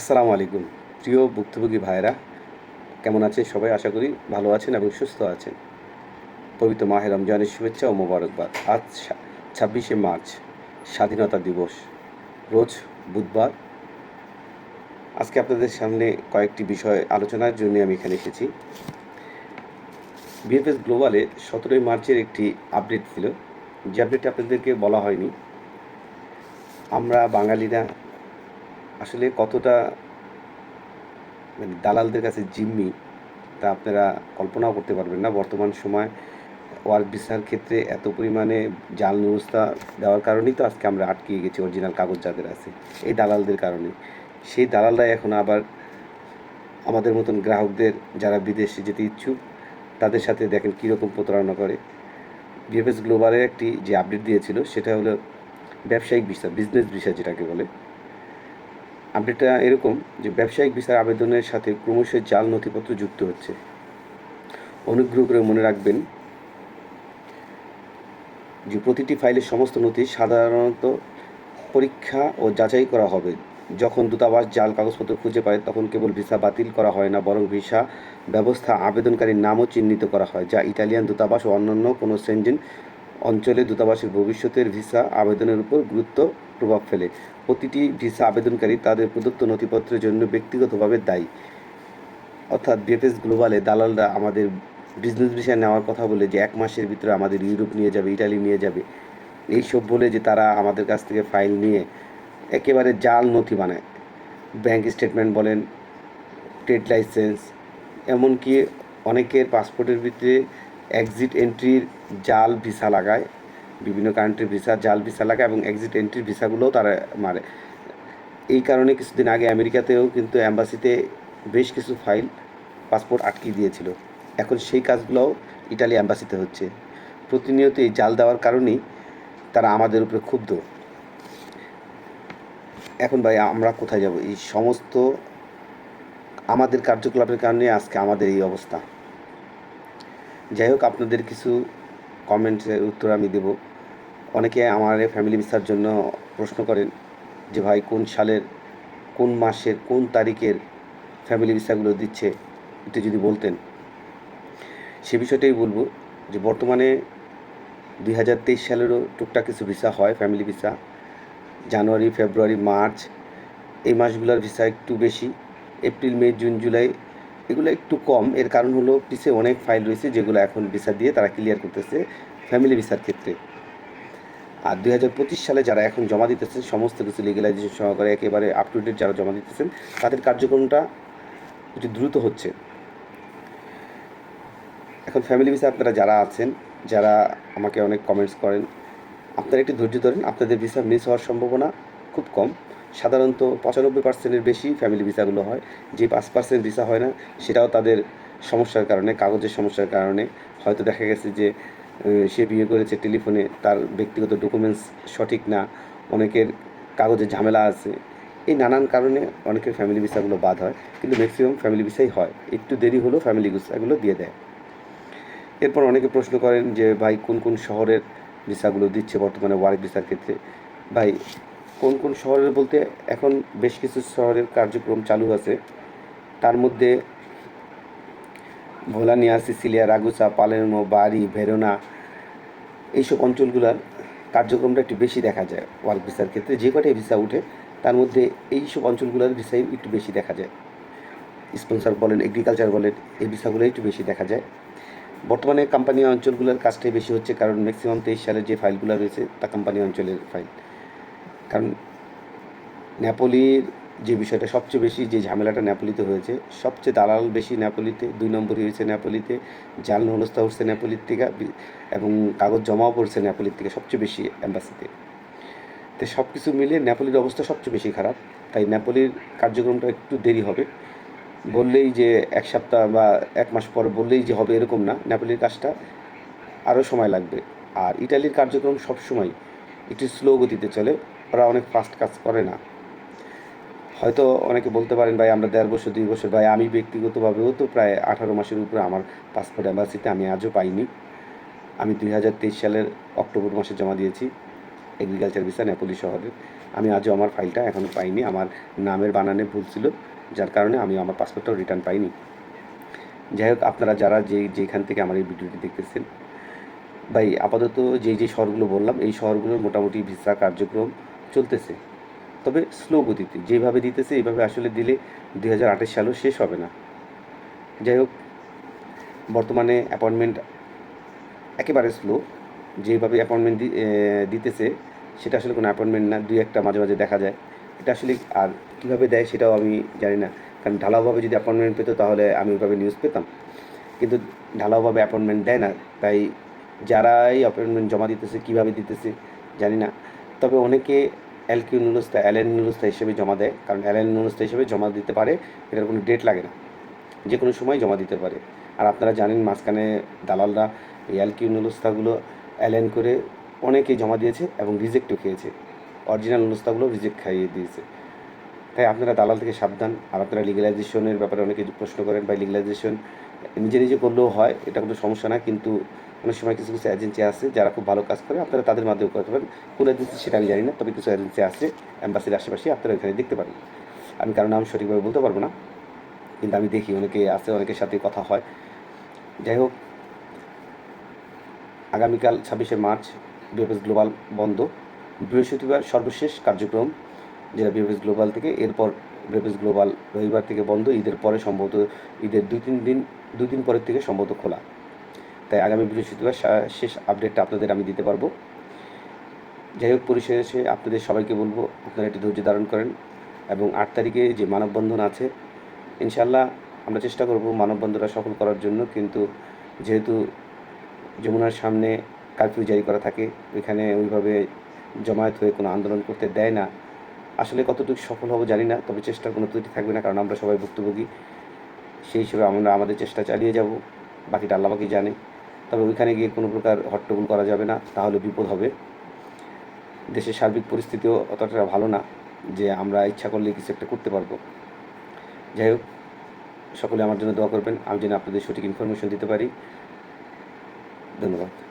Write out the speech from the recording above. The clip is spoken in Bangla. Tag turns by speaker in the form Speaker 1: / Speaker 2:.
Speaker 1: আসসালামু আলাইকুম। প্রিয় ভুক্তভোগী ভাইয়েরা, কেমন আছে সবাই? আশা করি ভালো আছেন এবং সুস্থ আছেন। পবিত্র মাহে রমজানের শুভেচ্ছা ও মোবারকবাদ। আজ ছাব্বিশে মার্চ, স্বাধীনতা দিবস। রোজ বুধবার। আজকে আপনাদের সামনে কয়েকটি বিষয় আলোচনার জন্য আমি এখানে এসেছি। বিএফএস গ্লোবালে সতেরোই মার্চের একটি আপডেট ছিল। যে আপডেটটা আপনাদেরকে বলা হয়নি। আমরা বাঙালিরা আসলে কতটা মানে দালালদের কাছে জিম্মি, তা আপনারা কল্পনাও করতে পারবেন না। বর্তমান সময় ওয়ার্ক ভিসার ক্ষেত্রে এত পরিমাণে জাল ব্যবস্থা দেওয়ার কারণেই তো আজকে আমরা আটকে গেছি, অরিজিনাল কাগজ যাদের আছে, এই দালালদের কারণে। সেই দালালরাই এখন আবার আমাদের মতন গ্রাহকদের, যারা বিদেশে যেতে ইচ্ছুক, তাদের সাথে দেখেন কীরকম প্রতারণা করে। বিএফএস গ্লোবালের একটি যে আপডেট দিয়েছিল, সেটা হলো ব্যবসায়িক ভিসা বিজনেস ভিসা যেটাকে বলে। আপডেটটা এরকম যে ব্যবসায়িক ভিসার আবেদনের সাথে ক্রমশ জাল নথিপত্র যুক্ত হচ্ছে। অনুগ্রহ করে মনে রাখবেন যে প্রতিটি ফাইলের সমস্ত নথি সাধারণত পরীক্ষা ও যাচাই করা হবে। যখন দূতাবাস জাল কাগজপত্র খুঁজে পায়, তখন কেবল ভিসা বাতিল করা হয় না, বরং ভিসা ব্যবস্থা আবেদনকারীর নামও চিহ্নিত করা হয়, যা ইটালিয়ান দূতাবাস ও অন্যান্য কোনো সেনজেন অঞ্চলে দূতাবাসের ভবিষ্যতের ভিসা আবেদনের উপর গুরুত্ব প্রভাব ফেলে। প্রতিটি ভিসা আবেদনকারী তাদের প্রদত্ত নথিপত্রের জন্য ব্যক্তিগতভাবে দায়ী। অর্থাৎ বিএফএস গ্লোবালে দালালরা আমাদের বিজনেস ভিসা নেওয়ার কথা বলে যে এক মাসের ভিতরে আমাদের ইউরোপ নিয়ে যাবে, ইটালি নিয়ে যাবে। এইসব বলে যে তারা আমাদের কাছ থেকে ফাইল নিয়ে একেবারে জাল নথি বানায়। ব্যাংক স্টেটমেন্ট বলেন ট্রেড লাইসেন্স এমনকি অনেকের পাসপোর্টের ভিতরে এক্সিট এন্ট্রির জাল ভিসা লাগায়। বিভিন্ন কান্ট্রির ভিসা জাল ভিসা লাগায় এবং এক্সিট এন্ট্রির ভিসাগুলোও তারা মারে। এই কারণে কিছুদিন আগে আমেরিকাতেও কিন্তু অ্যাম্বাসিতে বেশ কিছু ফাইল পাসপোর্ট আটকে দিয়েছিল। এখন সেই কাজগুলোও ইটালি অ্যাম্বাসিতে হচ্ছে। প্রতিনিয়ত এই জাল দেওয়ার কারণেই তারা আমাদের উপরে ক্ষুব্ধ। এখন ভাই, আমরা কোথায় যাব? এই সমস্ত আমাদের কার্যকলাপের কারণে আজকে আমাদের এই অবস্থা। যাই হোক, আপনাদের কিছু কমেন্টের উত্তর আমি দেব। অনেকে আমার ফ্যামিলি ভিসার জন্য প্রশ্ন করেন যে, ভাই, কোন সালের, কোন মাসের, কোন তারিখের ফ্যামিলি ভিসাগুলো দিচ্ছে? একটু যদি বলতেন। সে বিষয়টাই বলব যে, বর্তমানে দুই হাজার তেইশ সালেরও টুকটাক কিছু ভিসা হয় ফ্যামিলি ভিসা। জানুয়ারি, ফেব্রুয়ারি, মার্চ, এই মাসগুলোর ভিসা একটু বেশি। এপ্রিল, মে, জুন, জুলাই এগুলো একটু কম। এর কারণ হলো পিছে অনেক ফাইল রয়েছে যেগুলো এখন ভিসা দিয়ে তারা ক্লিয়ার করতেছে ফ্যামিলি ভিসার ক্ষেত্রে। আর দুই হাজার পঁচিশ সালে যারা এখন জমা দিতেছেন, সমস্ত কিছু লিগালাইজেশন সহকারে একেবারে আপ টু ডেট যারা জমা দিতেছেন, তাদের কার্যক্রমটা একটু দ্রুত হচ্ছে। এখন ফ্যামিলি ভিসা আপনারা যারা আছেন, যারা আমাকে অনেক কমেন্টস করেন, আপনারা একটু ধৈর্য ধরেন, আপনাদের ভিসা মিস হওয়ার সম্ভাবনা খুব কম। সাধারণত পঁচানব্বই পার্সেন্টের বেশি ফ্যামিলি ভিসাগুলো হয়। যে পাঁচ পার্সেন্ট ভিসা হয় না, সেটাও তাদের সমস্যার কারণে, কাগজের সমস্যার কারণে। হয়তো দেখা গেছে যে সে বিয়ে করেছে টেলিফোনে, তার ব্যক্তিগত ডকুমেন্টস সঠিক না, অনেকের কাগজের ঝামেলা আছে। এই নানান কারণে অনেকের ফ্যামিলি ভিসাগুলো বাদ হয়, কিন্তু ম্যাক্সিমাম ফ্যামিলি ভিসাই হয়। একটু দেরি হলেও ফ্যামিলি ভিসাগুলো দিয়ে দেয়। এরপর অনেকে প্রশ্ন করেন যে, ভাই, কোন কোন শহরের ভিসাগুলো দিচ্ছে বর্তমানে ওয়ার্ক ভিসার ক্ষেত্রে? ভাই কোন কোন শহরের বলতে এখন বেশ কিছু শহরের কার্যক্রম চালু আছে। তার মধ্যে Bologna, Sicilia Ragusa Palermo Bari, Verona এইসব অঞ্চলগুলোর কার্যক্রমটা একটু বেশি দেখা যায় ওয়ার্ক ভিসার ক্ষেত্রে। যে কটাই ভিসা উঠে, তার মধ্যে এইসব অঞ্চলগুলোর ভিসাই একটু বেশি দেখা যায়। স্পন্সার বলেন এগ্রিকালচার বলেন, এই ভিসাগুলো একটু বেশি দেখা যায়। বর্তমানে কোম্পানি অঞ্চলগুলোর কাজটাই বেশি হচ্ছে, কারণ ম্যাক্সিমাম তেইশ সালের যে ফাইলগুলো রয়েছে, তা কোম্পানি অঞ্চলের ফাইল কারণ নেপোলির যে বিষয়টা সবচেয়ে বেশি যে ঝামেলাটা নেপোলিতে হয়েছে, সবচেয়ে দালাল বেশি নেপোলিতে, দুই নম্বরই হয়েছে নেপোলিতে, জাল নলস্তা উঠছে নেপোলির থেকে এবং কাগজ জমাও পড়ছে নেপোলির থেকে সবচেয়ে বেশি অ্যাম্বাসিতে তো সব কিছু মিলিয়ে নেপোলির অবস্থা সবচেয়ে বেশি খারাপ। তাই নেপোলির কার্যক্রমটা একটু দেরি হবে। বললেই যে এক সপ্তাহ বা এক মাস পর বললেই যে হবে এরকম না, নেপালির কাজটা আরও সময় লাগবে। আর ইটালির কার্যক্রম সবসময় একটু স্লো গতিতে চলে। ওরা অনেক ফাস্ট কাজ করে না। হয়তো অনেকে বলতে পারেন, ভাই, আমরা দেড় বছর, দুই বছর, ভাই, আমি ব্যক্তিগতভাবেও তো প্রায় আঠারো মাসের উপরে আমার পাসপোর্ট অ্যাম্বাসিতে আমি আজও পাইনি। আমি দুই হাজার তেইশ সালের অক্টোবর মাসে জমা দিয়েছি এগ্রিকালচার ভিসা নেপোলি শহরে। আমি আজও আমার ফাইলটা এখনও পাইনি, আমার নামের বানানে ভুল ছিল, যার কারণে আমি আমার পাসপোর্টটাও রিটার্ন পাইনি। যাই হোক, আপনারা যারা যে, যেখান থেকে আমার এই ভিডিওটি দেখতেছেন, ভাই, আপাতত যে যে শহরগুলো বললাম, এই শহরগুলোর মোটামুটি ভিসা কার্যক্রম চলতেছে। তবে স্লো গতিতে, যেভাবে দিতেছে এইভাবে আসলে দিলে দুই হাজার আঠাশ সালও শেষ হবে না। যাই হোক, বর্তমানে অ্যাপয়েন্টমেন্ট একেবারে স্লো যেভাবে অ্যাপয়েন্টমেন্ট দিতেছে, সেটা আসলে কোনো অ্যাপয়েন্টমেন্ট না, দুই একটা মাঝে মাঝে দেখা যায়। এটা আসলে আর কীভাবে দেয় সেটাও আমি জানি না। কারণ ঢালাওভাবে যদি অ্যাপয়েন্টমেন্ট পেতো, তাহলে আমি ওইভাবে নিউজ পেতাম। কিন্তু ঢালাওভাবে অ্যাপয়েন্টমেন্ট দেয় না। তাই যারাই অ্যাপয়েন্টমেন্ট জমা দিতেছে, কীভাবে দিতেছে, জানি না। তবে অনেকে এল কিউ নুলস্তা এলএন নুলস্তা হিসেবে জমা দেয়। কারণ এলএন নুলস্তা হিসেবে জমা দিতে পারে, এটার কোনো ডেট লাগে না। যে কোনো সময় জমা দিতে পারে। আর আপনারা জানেন মাঝখানে দালালরা এই এল কিউ নুলস্তাগুলো এলএন করে অনেকে জমা দিয়েছে এবং রিজেক্টও খেয়েছে। অরিজিনাল নুলস্তাগুলো রিজেক্ট খাইয়ে দিয়েছে। তাই আপনারা দালাল থেকে সাবধান। আর আপনারা লিগালাইজেশনের ব্যাপারে অনেকে প্রশ্ন করেন বা লিগালাইজেশন নিজে নিজে করলেও হয়, এটা কোনো সমস্যা না। কিন্তু অনেক সময় কিছু কিছু এজেন্সি আছে যারা খুব ভালো কাজ করে, আপনারা তাদের মাধ্যমে করতে পারেন কোন এজেন্সি সেটা আমি জানি না, তবে কিছু এজেন্সি আছে অ্যাম্বাসির আশেপাশে, আপনারা এখানে দেখতে পারেন। আমি কারণ নাম সঠিকভাবে বলতে পারব না, কিন্তু আমি দেখি অনেকে আছে, অনেকের সাথে কথা হয়। যাই হোক, আগামীকাল ছাব্বিশে মার্চ বিএফএস গ্লোবাল বন্ধ। বৃহস্পতিবার সর্বশেষ কার্যক্রম, যেটা বিএফএস গ্লোবাল থেকে, এরপর বিএফএস গ্লোবাল রবিবার থেকে বন্ধ, ঈদের পরে সম্ভবত ঈদের দুই তিন দিন, দুই দিন পরের থেকে সম্ভবত খোলা। তাই আগামী বৃহস্পতিবার শেষ আপডেটটা আপনাদের আমি দিতে পারব। যাই হোক, পরিশেষে আপনাদের সবাইকে বলব, আপনারা একটু ধৈর্য ধারণ করেন এবং আট তারিখে যে মানববন্ধন আছে ইনশাল্লাহ আমরা চেষ্টা করব মানববন্ধনটা সফল করার জন্য। কিন্তু যেহেতু যমুনার সামনে কারফিউ জারি করা থাকে ওইখানে ওইভাবে জমায়েত হয়ে কোনো আন্দোলন করতে দেয় না। আসলে কতটুকু সফল হব জানি না, তবে চেষ্টার কোনো ত্রুটি থাকবে না, কারণ আমরা সবাই ভুক্তভোগী। সেই হিসেবে আমরা আমাদের চেষ্টা চালিয়ে যাব, বাকিটা আল্লাহ বাকি জানে। তবে ওইখানে গিয়ে কোনো প্রকার হট্টগোল করা যাবে না, তাহলে বিপদ হবে। দেশের সার্বিক পরিস্থিতিও অতটা ভালো না যে আমরা ইচ্ছা করলে কিছু একটা করতে পারব। যাই হোক, সকলে আমার জন্য দোয়া করবেন। আমি যেন আপনাদের সঠিক ইনফরমেশন দিতে পারি। ধন্যবাদ।